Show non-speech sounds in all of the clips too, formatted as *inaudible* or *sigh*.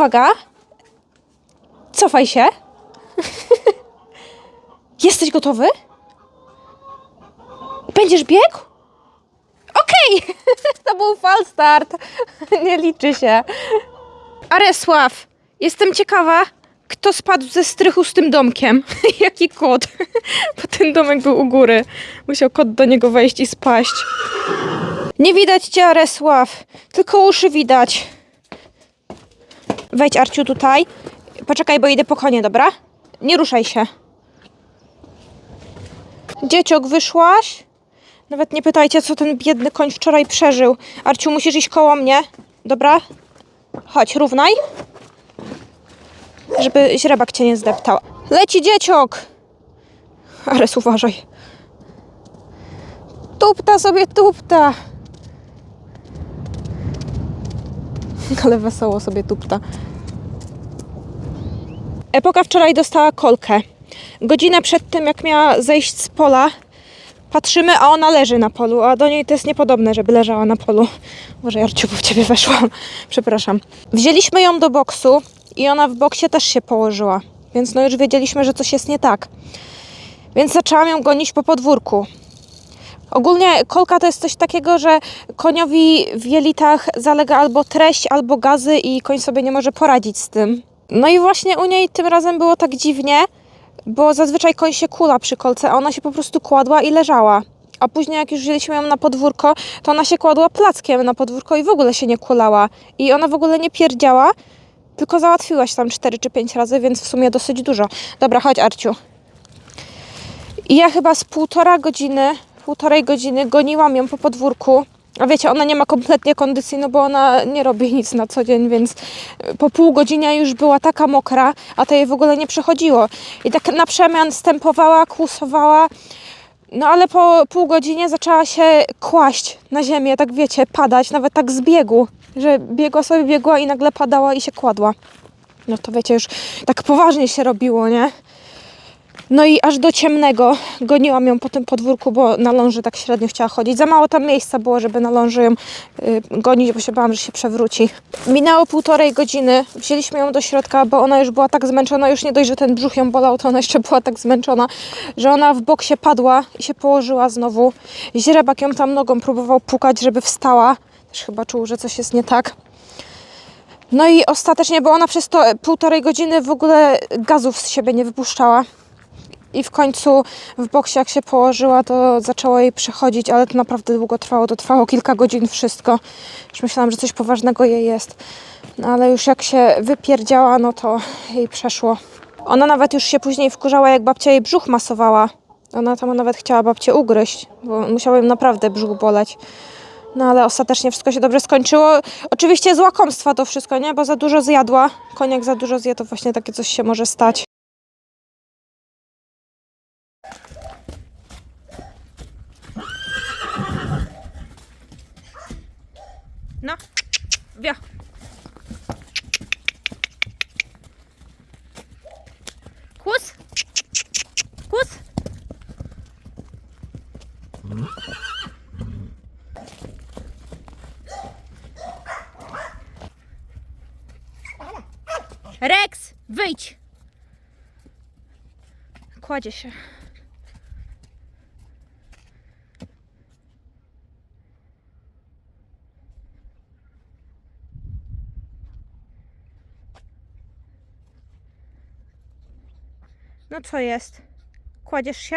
Uwaga! Cofaj się. *laughs* Jesteś gotowy? Będziesz biegł? Okej! *laughs* to był fal start. *laughs* Nie liczy się. Aresław, jestem ciekawa, kto spadł ze strychu z tym domkiem. Jaki kot? Bo ten domek był u góry. Musiał kot do niego wejść i spaść. Nie widać cię, Aresław. Tylko uszy widać. Wejdź, Arciu, tutaj. Poczekaj, bo idę po konie, dobra? Nie ruszaj się. Dzieciok, wyszłaś? Nawet nie pytajcie, co ten biedny koń wczoraj przeżył. Arciu, musisz iść koło mnie, dobra? Chodź, równaj. Żeby źrebak cię nie zdeptał. Leci dzieciok! Ares, uważaj. Tupta sobie, tupta. *laughs* Ale wesoło sobie tupta. Epoka wczoraj dostała kolkę. Godzinę przed tym, jak miała zejść z pola, patrzymy, a ona leży na polu, a do niej to jest niepodobne, żeby leżała na polu. Może Jarciu, bo w ciebie weszłam. *laughs* Przepraszam. Wzięliśmy ją do boksu i ona w boksie też się położyła, więc no już wiedzieliśmy, że coś jest nie tak. Więc zaczęłam ją gonić po podwórku. Ogólnie kolka to jest coś takiego, że koniowi w jelitach zalega albo treść, albo gazy i koń sobie nie może poradzić z tym. No i właśnie u niej tym razem było tak dziwnie, bo zazwyczaj koń się kula przy kolce, a ona się po prostu kładła i leżała. A później jak już wzięliśmy ją na podwórko, to ona się kładła plackiem na podwórko i w ogóle się nie kulała. I ona w ogóle nie pierdziała, tylko załatwiła się tam 4 czy 5 razy, więc w sumie dosyć dużo. Dobra, chodź Arciu. I ja chyba z półtora godziny, półtorej godziny goniłam ją po podwórku. A wiecie, ona nie ma kompletnie kondycji, no bo ona nie robi nic na co dzień, więc po pół godzinie już była taka mokra, a to jej w ogóle nie przechodziło. I tak na przemian stępowała, kłusowała, no ale po pół godzinie zaczęła się kłaść na ziemię, tak wiecie, padać, nawet tak z biegu, że biegła sobie, biegła i nagle padała i się kładła. No to wiecie, już tak poważnie się robiło, nie? No i aż do ciemnego goniłam ją po tym podwórku, bo na ląży tak średnio chciała chodzić. Za mało tam miejsca było, żeby na ląży ją y, gonić, bo się bałam, że się przewróci. Minęło półtorej godziny, wzięliśmy ją do środka, bo ona już była tak zmęczona, już nie dość, że ten brzuch ją bolał, to ona jeszcze była tak zmęczona, że ona w bok się padła i się położyła znowu. Źrebak ją tam nogą próbował pukać, żeby wstała. Też chyba czuł, że coś jest nie tak. No i ostatecznie, bo ona przez to półtorej godziny w ogóle gazów z siebie nie wypuszczała. I w końcu w boksie jak się położyła, to zaczęło jej przechodzić, ale to naprawdę długo trwało. To trwało kilka godzin wszystko. Już myślałam, że coś poważnego jej jest. No ale już jak się wypierdziała, no to jej przeszło. Ona nawet już się później wkurzała, jak babcia jej brzuch masowała. Ona tam nawet chciała babcię ugryźć, bo musiał im naprawdę brzuch boleć. No ale ostatecznie wszystko się dobrze skończyło. Oczywiście z łakomstwa to wszystko, nie? Bo za dużo zjadła. Koniak za dużo zje, to właśnie takie coś się może stać. No, wio. Kłus. Kłus. Rex, wyjdź. Kładzie się. Co jest? Kładziesz się?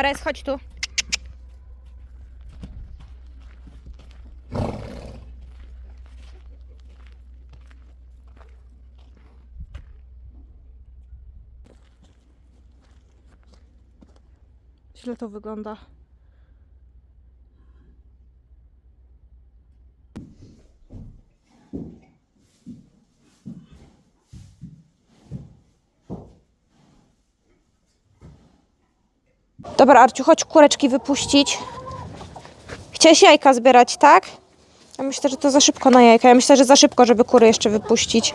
Ares, chodź tu. Źle to wygląda. Dobra, Arciu, chodź kureczki wypuścić. Chciałeś jajka zbierać, tak? Ja myślę, że to za szybko na jajka. Ja myślę, że za szybko, żeby kury jeszcze wypuścić.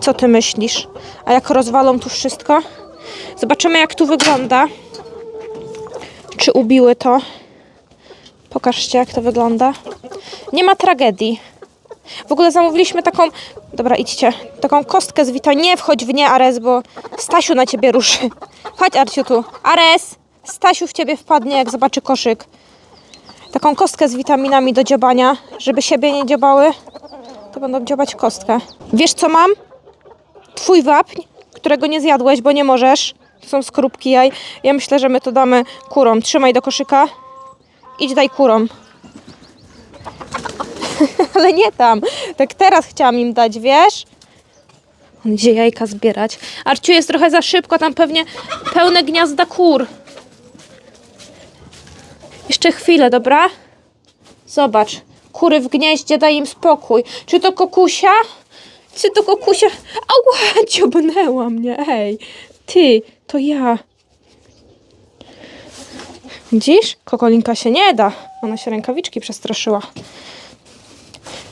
Co ty myślisz? A jak rozwalą tu wszystko? Zobaczymy, jak tu wygląda. Czy ubiły to? Pokażcie, jak to wygląda. Nie ma tragedii. W ogóle zamówiliśmy taką. Dobra, idźcie. Taką kostkę z Vita. Nie wchodź w nie, Ares, bo Stasiu na ciebie ruszy. Chodź, Arciu, tu. Ares! Stasiu w ciebie wpadnie, jak zobaczy koszyk. Taką kostkę z witaminami do dziobania, żeby siebie nie dziobały. To będą dziobać kostkę. Wiesz, co mam? Twój wapń, którego nie zjadłeś, bo nie możesz. To są skorupki jaj. Ja myślę, że my to damy kurom. Trzymaj do koszyka. Idź daj kurom. *laughs* Ale nie tam. Tak teraz chciałam im dać, wiesz? On idzie jajka zbierać. Arciu jest trochę za szybko, tam pewnie pełne gniazda kur. Jeszcze chwilę, dobra? Zobacz. Kury w gnieździe, daj im spokój. Czy to kokusia? Czy to kokusia? Ała, *laughs* dziobnęła mnie, ej. Ty, to ja. Widzisz? Kokolinka się nie da. Ona się rękawiczki przestraszyła.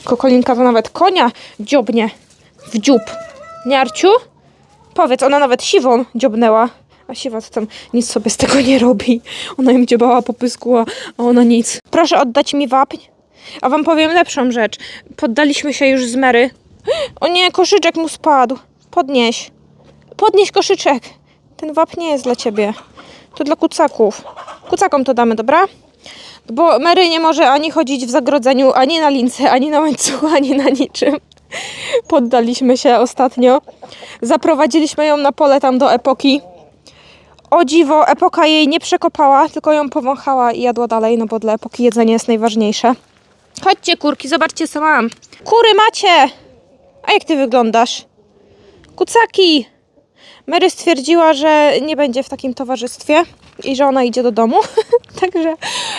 Kokolinka to nawet konia dziobnie w dziób. Nie, Arciu? Powiedz, ona nawet siwą dziobnęła. A siwa to tam nic sobie z tego nie robi. Ona im dziobała po pysku, a a ona nic. Proszę oddać mi wapń. A wam powiem lepszą rzecz. Poddaliśmy się już z Mary. O nie, koszyczek mu spadł. Podnieś. Podnieś koszyczek. Ten wap nie jest dla ciebie. To dla kucaków. Kucakom to damy, dobra? Bo Mary nie może ani chodzić w zagrodzeniu, ani na lince, ani na łańcuchu, *laughs* ani na niczym. Poddaliśmy się ostatnio. Zaprowadziliśmy ją na pole tam do epoki. O dziwo, epoka jej nie przekopała, tylko ją powąchała i jadła dalej, no bo dla epoki jedzenie jest najważniejsze. Chodźcie kurki, zobaczcie co mam. Kury macie! A jak ty wyglądasz? Kucaki! Mary stwierdziła, że nie będzie w takim towarzystwie i że ona idzie do domu. *laughs* Także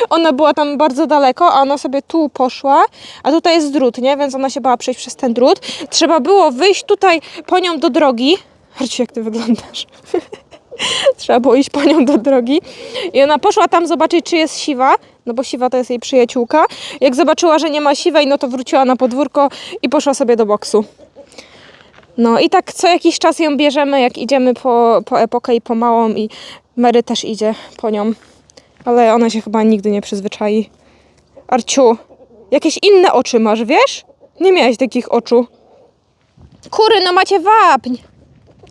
ona była tam bardzo daleko, a ona sobie tu poszła, a tutaj jest drut, nie? Więc ona się bała przejść przez ten drut. Trzeba było wyjść tutaj po nią do drogi. Patrzcie, jak ty wyglądasz. *laughs* *laughs* Trzeba było iść po nią do drogi. I ona poszła tam zobaczyć, czy jest siwa, no bo siwa to jest jej przyjaciółka. Jak zobaczyła, że nie ma siwej, no to wróciła na podwórko i poszła sobie do boksu. No i tak co jakiś czas ją bierzemy, jak idziemy po, po epokę i po małą i Mary też idzie po nią. Ale ona się chyba nigdy nie przyzwyczai. Arciu, jakieś inne oczy masz, wiesz? Nie miałeś takich oczu. Kury, no macie wapń.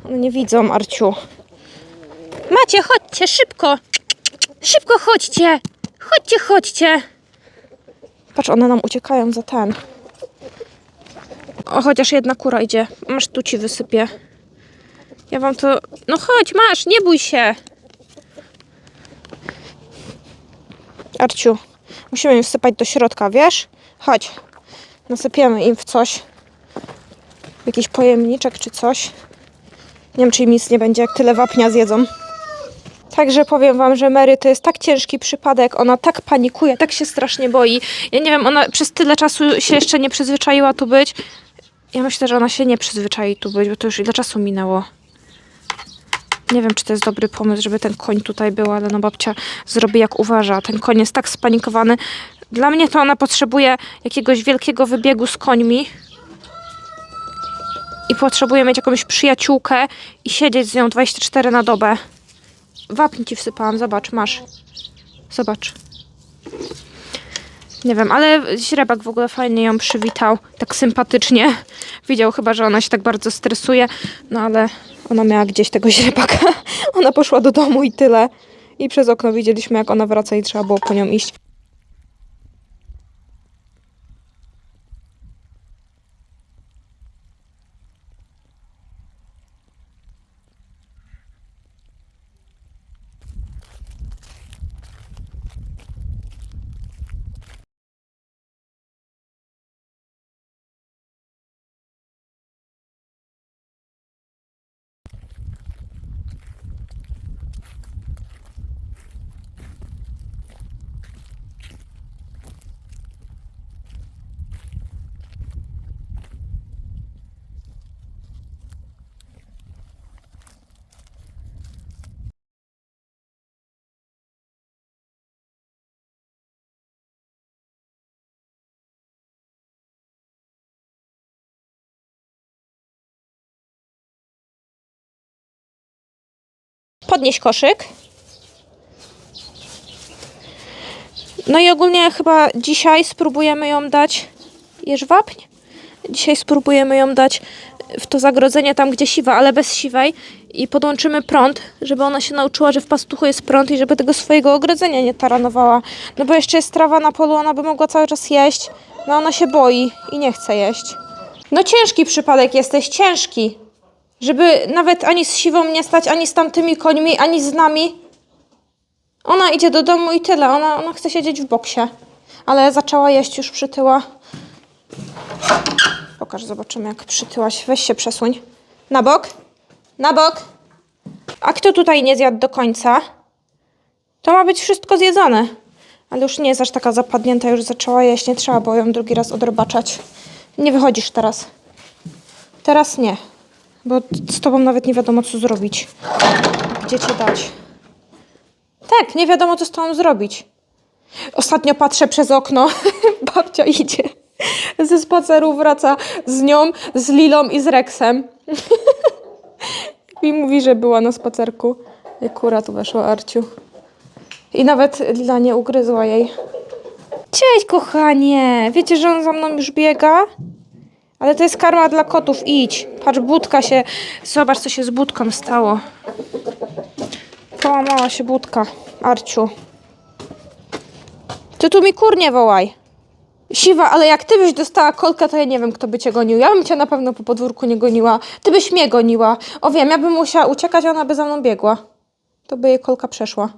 One nie widzą, Arciu. Macie, chodźcie, szybko. Szybko chodźcie. Chodźcie, chodźcie. Patrz, one nam uciekają za ten. O, chociaż jedna kura idzie. Masz, tu ci wysypię. Ja wam to... No chodź, masz, nie bój się. Arciu, musimy im wsypać do środka, wiesz? Chodź. Nasypiemy im w coś. W jakiś pojemniczek czy coś. Nie wiem, czy im nic nie będzie, jak tyle wapnia zjedzą. Także powiem wam, że Mary to jest tak ciężki przypadek, ona tak panikuje, tak się strasznie boi. Ja nie wiem, ona przez tyle czasu się jeszcze nie przyzwyczaiła tu być. Ja myślę, że ona się nie przyzwyczai tu być, bo to już ile czasu minęło. Nie wiem, czy to jest dobry pomysł, żeby ten koń tutaj był, ale no babcia zrobi jak uważa. Ten koń jest tak spanikowany. Dla mnie to ona potrzebuje jakiegoś wielkiego wybiegu z końmi. I potrzebuje mieć jakąś przyjaciółkę i siedzieć z nią 24 na dobę. Wapń ci wsypałam, zobacz, masz. Zobacz. Nie wiem, ale źrebak w ogóle fajnie ją przywitał, tak sympatycznie. Widział chyba, że ona się tak bardzo stresuje, no ale ona miała gdzieś tego źrebaka. *laughs* Ona poszła do domu i tyle. I przez okno widzieliśmy, jak ona wraca i trzeba było po nią iść. Podnieś koszyk. No i ogólnie chyba dzisiaj spróbujemy ją dać jeżwapń. Dzisiaj spróbujemy ją dać w to zagrodzenie tam, gdzie siwa, ale bez siwej i podłączymy prąd, żeby ona się nauczyła, że w pastuchu jest prąd i żeby tego swojego ogrodzenia nie taranowała. No bo jeszcze jest trawa na polu, ona by mogła cały czas jeść, no ona się boi i nie chce jeść. No ciężki przypadek jesteś, ciężki. Żeby nawet ani z siwą nie stać, ani z tamtymi końmi, ani z nami. Ona idzie do domu i tyle. Ona, ona chce siedzieć w boksie. Ale zaczęła jeść, już przytyła. Pokaż, zobaczymy jak przytyłaś. Weź się przesuń. Na bok. Na bok. A kto tutaj nie zjadł do końca? To ma być wszystko zjedzone. Ale już nie jest aż taka zapadnięta, już zaczęła jeść. Nie trzeba było ją drugi raz odrobaczać. Nie wychodzisz teraz. Teraz nie. Bo z tobą nawet nie wiadomo co zrobić. Gdzie cię dać. Tak, nie wiadomo co z tobą zrobić. Ostatnio patrzę przez okno. *laughs* Babcia idzie. Ze spaceru wraca z nią, z Lilą i z Rexem. *laughs* I mówi, że była na spacerku. I kura tu weszła, Arciu. I nawet Lila nie ugryzła jej. Cześć, kochanie! Wiecie, że on za mną już biega? Ale to jest karma dla kotów, idź. Patrz, budka się... Zobacz, co się z budką stało. Połamała się budka, Arciu. Ty tu mi kur nie wołaj. Siwa, ale jak ty byś dostała kolkę, to ja nie wiem, kto by cię gonił. Ja bym cię na pewno po podwórku nie goniła. Ty byś mnie goniła. O wiem, ja bym musiała uciekać, a ona by za mną biegła. To by jej kolka przeszła.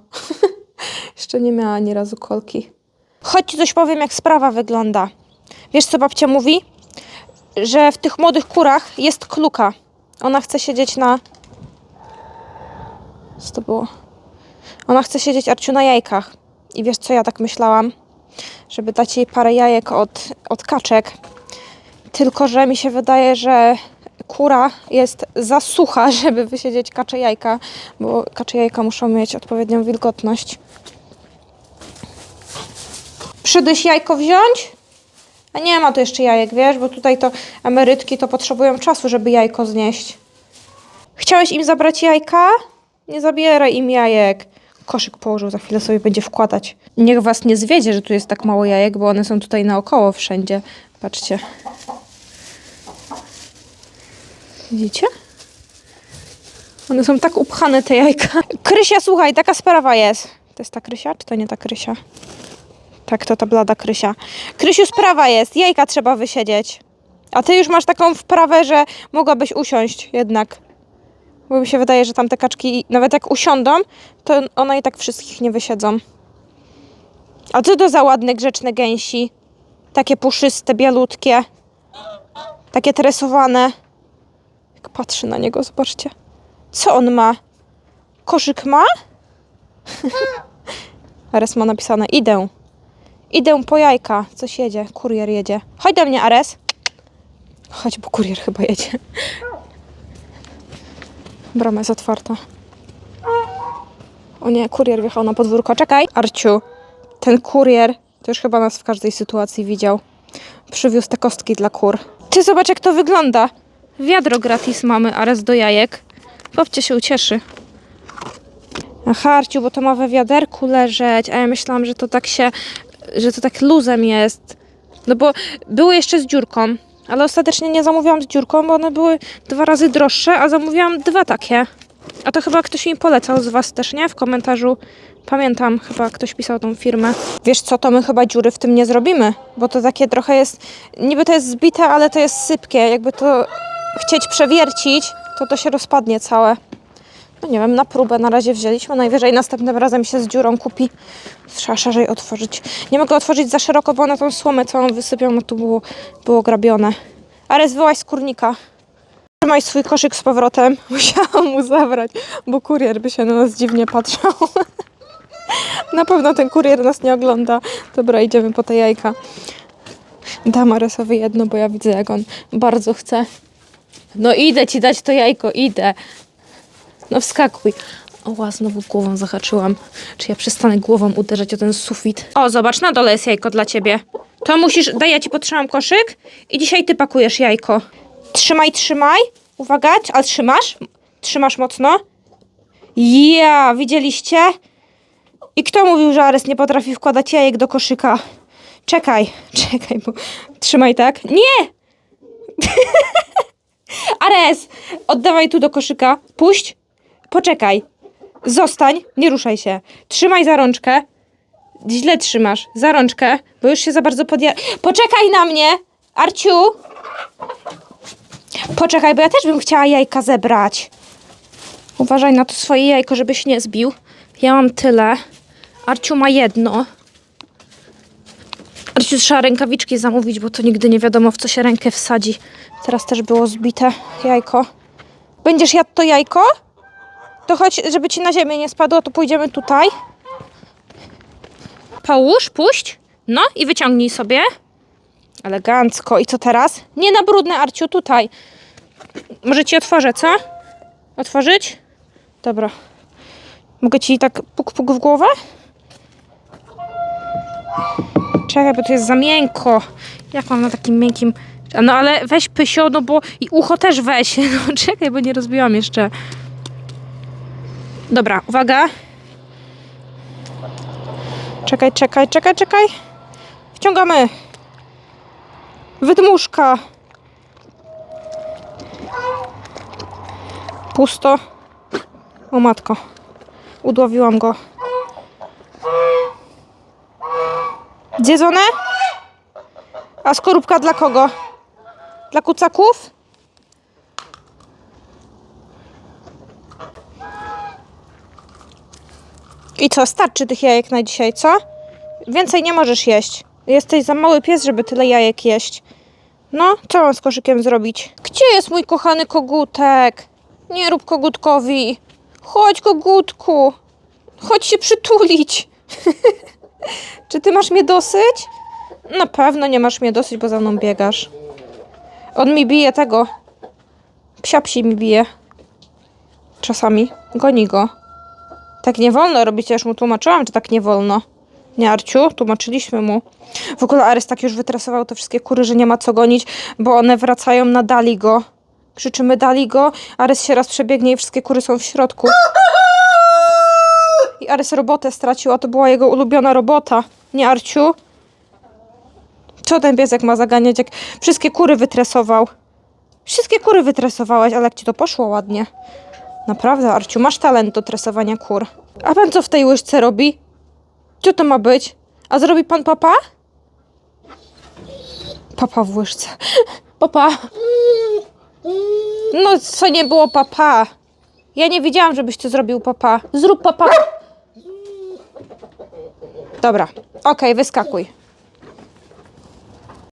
*laughs* Jeszcze nie miała ani razu kolki. Chodź ci coś powiem, jak sprawa wygląda. Wiesz, co babcia mówi? Że w tych młodych kurach jest kluka. Ona chce siedzieć na... Co to było? Ona chce siedzieć, Arciu, na jajkach. I wiesz, co ja tak myślałam? Żeby dać jej parę jajek od, od kaczek. Tylko, że mi się wydaje, że kura jest za sucha, *laughs* żeby wysiedzieć kacze jajka, bo kacze jajka muszą mieć odpowiednią wilgotność. Przyszedłeś jajko wziąć? A nie ma tu jeszcze jajek, wiesz, bo tutaj to emerytki to potrzebują czasu, żeby jajko znieść. Chciałeś im zabrać jajka? Nie zabieraj im jajek. Koszyk położył, za chwilę sobie będzie wkładać. Niech was nie zwiedzie, że tu jest tak mało jajek, bo one są tutaj naokoło wszędzie. Patrzcie. Widzicie? One są tak upchane, te jajka. Krysia, słuchaj, taka sprawa jest. To jest ta Krysia, czy to nie ta Krysia? Tak, to ta blada Krysia. Krysiu, sprawa jest. Jajka trzeba wysiedzieć. A ty już masz taką wprawę, że mogłabyś usiąść jednak. Bo mi się wydaje, że tam te kaczki, nawet jak usiądą, to one i tak wszystkich nie wysiedzą. A co to za ładne, grzeczne gęsi? Takie puszyste, bialutkie. Takie tresowane. Jak patrzy na niego, zobaczcie. Co on ma? Koszyk ma? *laughs* Ares ma napisane, idę. Idę po jajka. Coś jedzie, kurier jedzie. Chodź do mnie, Ares. Chodź, bo kurier chyba jedzie. Brama jest otwarta. O nie, kurier wjechał na podwórko. Czekaj. Arciu, ten kurier to już chyba nas w każdej sytuacji widział. Przywiózł te kostki dla kur. Ty zobacz, jak to wygląda. Wiadro gratis mamy, Ares do jajek. Babcia się ucieszy. Aha, Arciu, bo to ma we wiaderku leżeć, a ja myślałam, że to tak się, że to tak luzem jest. No bo były jeszcze z dziurką, ale ostatecznie nie zamówiłam z dziurką, bo one były dwa razy droższe, a zamówiłam dwa takie. A to chyba ktoś mi polecał z was też, nie? W komentarzu. Pamiętam, chyba ktoś pisał tą firmę. Wiesz co, to my chyba dziury w tym nie zrobimy, bo to takie trochę jest, niby to jest zbite, ale to jest sypkie. Jakby to chcieć przewiercić, to to się rozpadnie całe. No nie wiem, na próbę na razie wzięliśmy. Najwyżej następnym razem się z dziurą kupi. Trzeba szerzej otworzyć. Nie mogę otworzyć za szeroko, bo na tą słomę całą wysypią, no tu było, było grabione. Ares, wyłaź z kurnika. Trzymaj swój koszyk z powrotem. *laughs* Musiałam mu zabrać, bo kurier by się na nas dziwnie patrzał. *laughs* na pewno ten kurier nas nie ogląda. Dobra, idziemy po te jajka. Dam Aresowi jedno, bo ja widzę, jak on bardzo chce. No idę ci dać to jajko, idę. No wskakuj. Oła, znowu głową zahaczyłam. Czy ja przestanę głową uderzać o ten sufit? O, zobacz, na dole jest jajko dla ciebie. To musisz, daj, ja ci potrzymam koszyk i dzisiaj ty pakujesz jajko. Trzymaj, trzymaj. Uwaga, ale trzymasz? Trzymasz mocno. Ja, widzieliście? I kto mówił, że Ares nie potrafi wkładać jajek do koszyka? Czekaj, *laughs* czekaj, bo trzymaj tak. Nie! *laughs* Ares, oddawaj tu do koszyka. Puść. Poczekaj. Zostań, nie ruszaj się. Trzymaj za rączkę. Źle trzymasz. Za rączkę, bo już się za bardzo podja... Poczekaj na mnie! Arciu! Poczekaj, bo ja też bym chciała jajka zebrać. Uważaj na to swoje jajko, żebyś nie zbił. Ja mam tyle. Arciu ma jedno. Arciu trzeba rękawiczki zamówić, bo to nigdy nie wiadomo w co się rękę wsadzi. Teraz też było zbite jajko. Będziesz jadł to jajko? To chodź, żeby ci na ziemię nie spadło, to pójdziemy tutaj. Połóż, puść. No i wyciągnij sobie. Elegancko. I co teraz? Nie na brudne, Arciu, tutaj. Może ci otworzę, co? Otworzyć? Dobra. Mogę ci tak puk puk w głowę? Czekaj, bo to jest za miękko. Jak mam na takim miękkim... No ale weź pysio, no bo... I ucho też weź. *laughs* No czekaj, bo nie rozbiłam jeszcze. Dobra, uwaga. Czekaj, czekaj, czekaj, czekaj. Wciągamy. Wydmuszka. Pusto. O matko. Udławiłam go. Zjedzone? A skorupka dla kogo? Dla kucaków? I co, starczy tych jajek na dzisiaj, co? Więcej nie możesz jeść. Jesteś za mały pies, żeby tyle jajek jeść. No, co mam z koszykiem zrobić? Gdzie jest mój kochany kogutek? Nie rób kogutkowi. Chodź, kogutku. Chodź się przytulić. *laughs* Czy ty masz mnie dosyć? Na pewno nie masz mnie dosyć, bo za mną biegasz. On mi bije tego. Psia psi mi bije. Czasami. Goni go. Tak nie wolno robić, ja już mu tłumaczyłam, że tak nie wolno. Nie, Arciu, tłumaczyliśmy mu. W ogóle Ares tak już wytresował te wszystkie kury, że nie ma co gonić, bo one wracają na Daligo. Krzyczymy Daligo, Ares się raz przebiegnie i wszystkie kury są w środku. I Ares robotę stracił, a to była jego ulubiona robota. Nie, Arciu? Co ten piesek ma zaganiać, jak wszystkie kury wytresował? Wszystkie kury wytresowałeś, ale jak ci to poszło ładnie. Naprawdę, Arciu, masz talent do tresowania kur. A pan co w tej łyżce robi? Co to ma być? A zrobi pan papa? Papa w łyżce. *laughs* Papa. No, co nie było papa? Ja nie wiedziałam, żebyś to zrobił papa. Zrób papa. Dobra, okej, wyskakuj.